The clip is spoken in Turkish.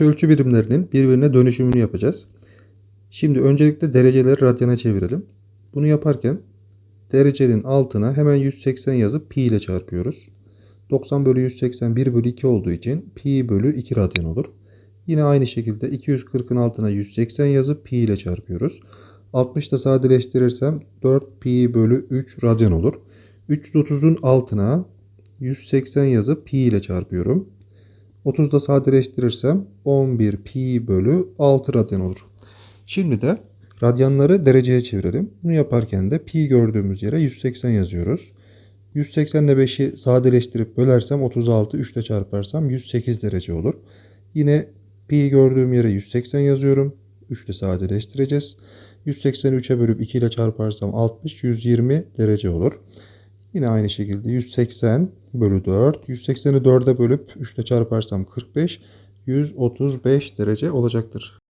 Ölçü birimlerinin birbirine dönüşümünü yapacağız. Şimdi öncelikle dereceleri radyana çevirelim. Bunu yaparken derecenin altına hemen 180 yazıp pi ile çarpıyoruz. 90 bölü 180 1 bölü 2 olduğu için pi bölü 2 radyan olur. Yine aynı şekilde 240'ın altına 180 yazıp pi ile çarpıyoruz. 60 da sadeleştirirsem 4 pi bölü 3 radyan olur. 330'un altına 180 yazıp pi ile çarpıyorum. 30 da sadeleştirirsem 11 pi bölü 6 radyan olur. Şimdi de radyanları dereceye çevirelim. Bunu yaparken de pi gördüğümüz yere 180 yazıyoruz. 180 ile 5'i sadeleştirip bölersem 36, 3 ile çarparsam 108 derece olur. Yine pi gördüğüm yere 180 yazıyorum. 3 ile sadeleştireceğiz. 180'i 3'e bölüp 2 ile çarparsam 60, 120 derece olur. Yine aynı şekilde 180 bölü 4. 180'i 4'e bölüp 3 ile çarparsam 45, 135 derece olacaktır.